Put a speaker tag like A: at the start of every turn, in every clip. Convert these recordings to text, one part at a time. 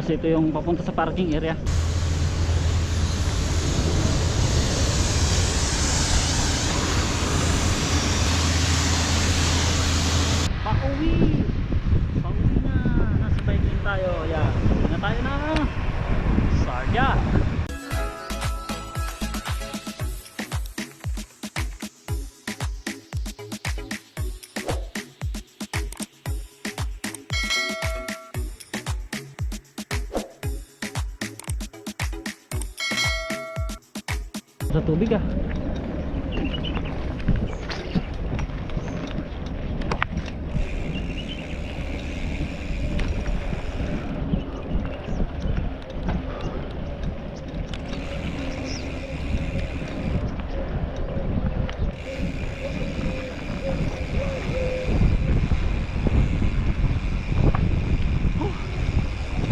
A: kasi ito yung papunta sa parking area. Pauwi! Pauwi na. Nasa bike tayo. Yan na tayo na. Sarja sa tubig ah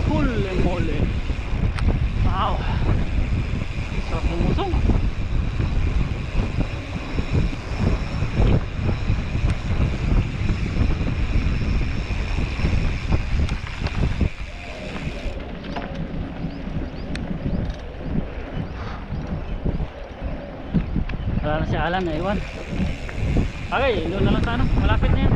A: Holy moly Wow Sarap lumusong Wala na si Alan na iwan Okay, doon na lang sa ano Malapit na yan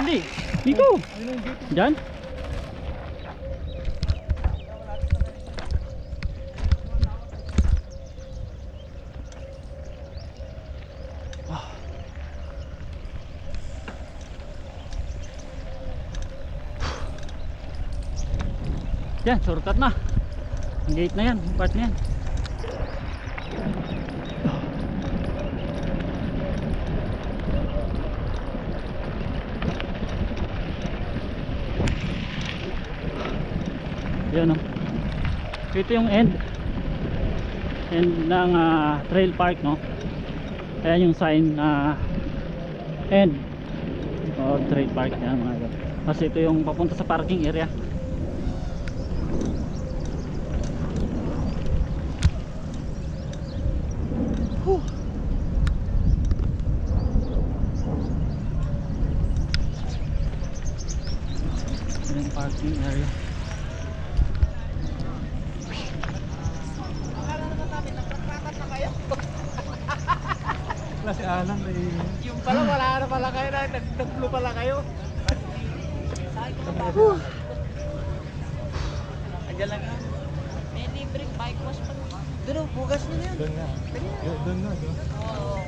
A: Hindi, dito Diyan Ah. Yan, shortcut na. Gate na yan, part na yan. Yan o. Ito yung end. End ng ah, trail park no. Ayan yung sign na end. O trail park yan mga. Kasi ito yung papunta sa parking area. Whew. Ito yung parking area.
B: Wala si Alan eh.
C: Yung pala, wala na pala kayo na, nagtaglo pala kayo. Andiyan lang yun.
D: May libreng bike wash pa naman.
C: Doon o, bugas nyo na yun.
B: Doon nga. Yun, Doon nga. Doon.
D: Oo.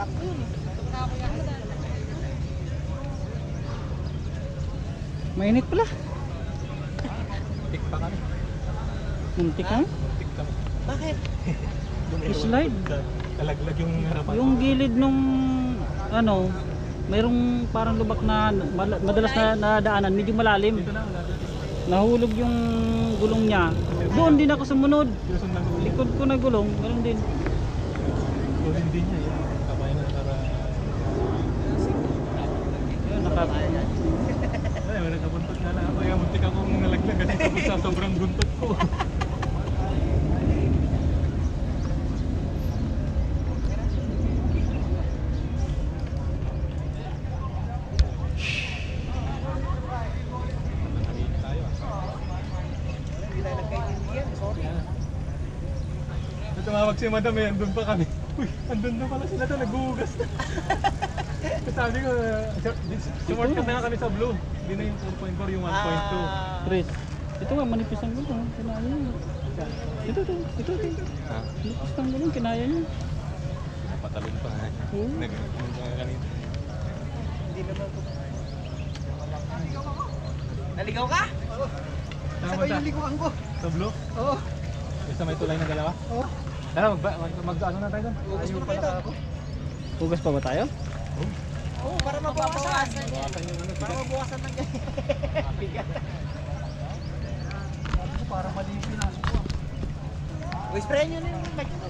C: Takbo yun.
A: Mainit pala.
B: Tik pa kami.
A: Muntik ka.
B: Tik kami.
C: Bakit?
A: Slide.
B: Talaglag yung harapan.
A: Yung gilid nung ano, mayroong parang lubak na madalas na nadaanan, medyo malalim.
B: Dito na. Na.
A: Nahulog yung gulong niya. Doon din ako sumunod.
B: Yung.
A: Likod ko na gulong, ganun din.
B: Yung hindi niya. Kamay na para...
A: Yun, naka,
B: Ay, wala nabuntot na lang ako. Kaya muntik akong nalaglag kasi sa sobrang buntot ko.
C: Hindi tayo nagkaintindihan. Sorry.
B: Nung tumawag si madam eh, andun pa kami. Uy, andun na pala sila to, naghuhugas na. Sabi ko, uh, shortcut na kami sa blue. Hindi na yung 4.4, yung 1.2.
C: Ah,
A: Chris. Ito nga, manipis ang gulong. Kinaya niya. Ito, ito, ito, ito.
B: Ha?
A: Manipis ang gulong, kinaya niya.
B: Patalon pa.
A: Oo.
B: Nag kanina.
C: Hindi naman po. Naligaw ka?
B: Tama
C: Sa
B: ba?
C: yung likuan ko.
B: Sa blue?
C: Oo.
B: Yung sa may tulay na dalawa?
C: Oo.
B: Tara, mag, mag, mag, ano na tayo doon?
C: Hugas mo na kayo doon.
A: Hugas pa ba tayo?
C: Oo, para mabawasan.
B: Ano.
C: Para mabawasan ng ganyan. Bigat. Ko, para malipin na ako. Uy, spray nyo na yung bike nyo.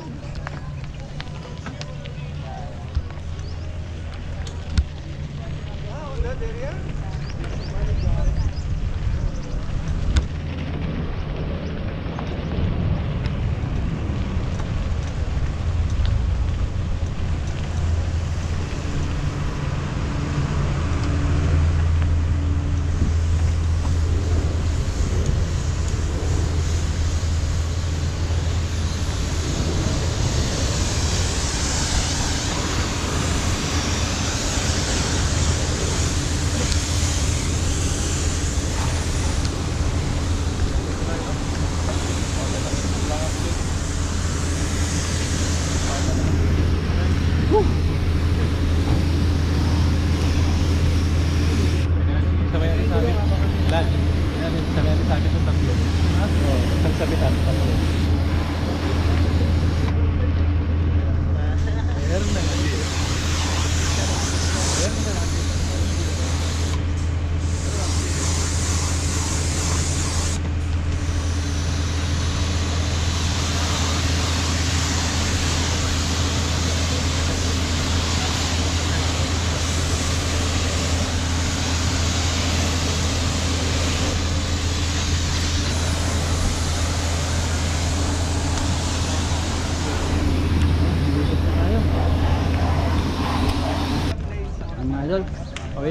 C: Wow, yan.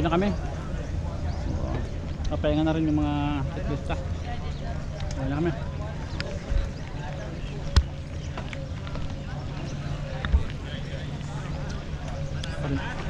A: Na kami. Kapahinga na rin yung mga siklista. Pauwi na kami. Ay,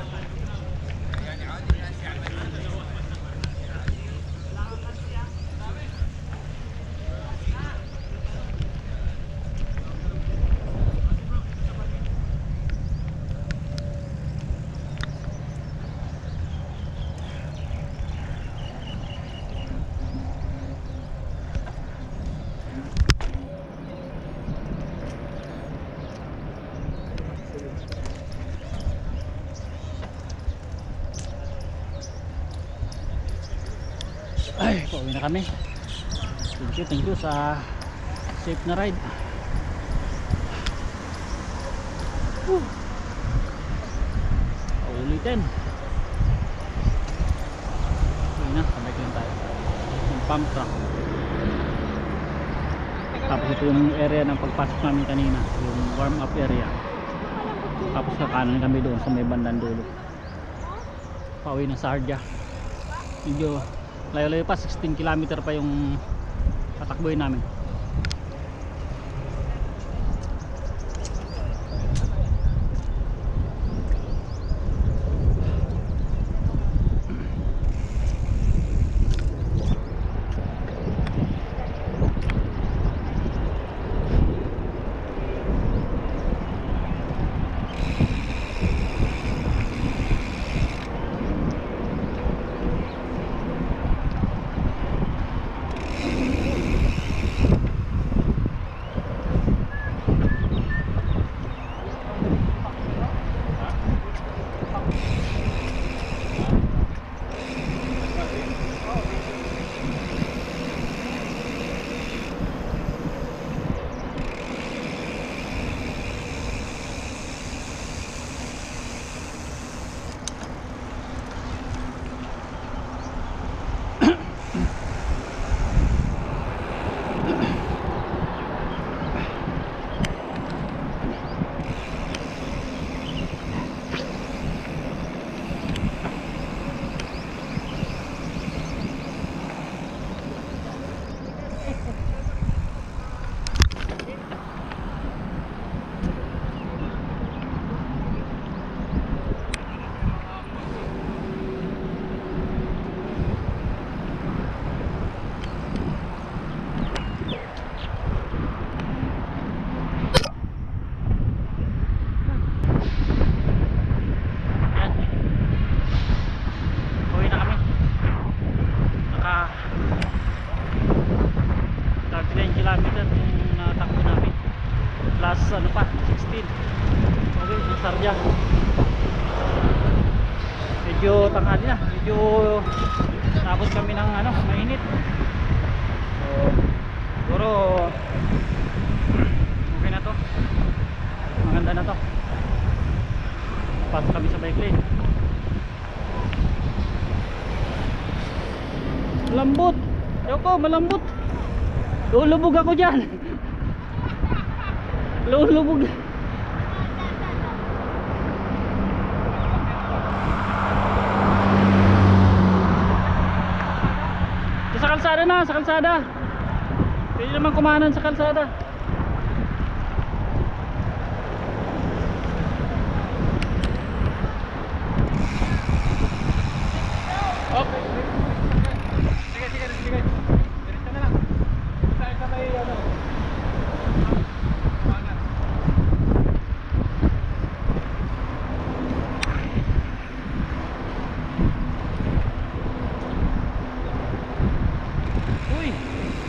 A: pauwi na kami. Thank you, thank you sa safe na ride. Whew. Ulitin. Uwi na, kamay lang tayo. Yung pump truck. Tapos ito yung area ng pagpasok namin kanina, yung warm up area. Tapos kakanan kami doon sa may bandang dulo. Pauwi ng Sardia. Medyo layo-layo pa 16 kilometer pa yung tatakboy namin okay na to. Maganda na to. Pasok kami sa bike lane. Lambot ayoko malambot! Lulubog ako dyan! Lulubog! Sa kalsada na sa kalsada pwede naman kumanan sa kalsada
B: Okay. Sige, sige, sige. Diretso na lang. Tayo sa may ano.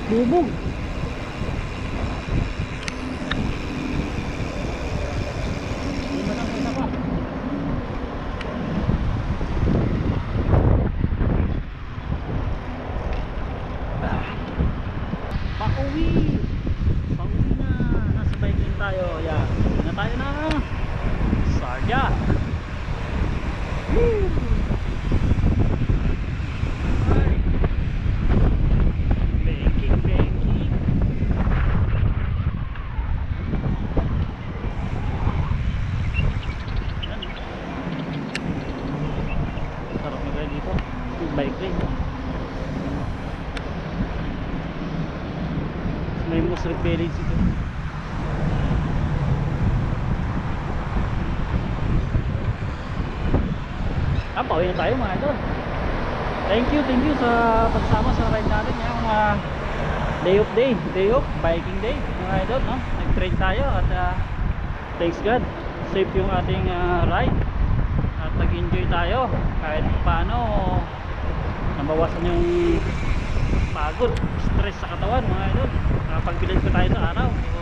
A: Bubog tayo. Yan. Bili na tayo na. Sarga. Banking, banking. Sarap na gaya dito. Bike lane. May most repellage dito. Pauwi na tayo mga idol. Thank you, thank you sa pagsama sa ride natin ngayong ah, day of day, day of biking day mga idol, no? Nag-trade tayo at ah, thanks God, safe yung ating ah, ride at nag-enjoy tayo kahit paano nabawasan yung pagod, stress sa katawan mga idol. Nakapagbilad ko tayo sa araw. So,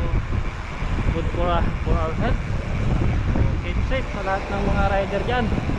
A: good for, ah, for our health. So, keep safe sa lahat ng mga rider dyan.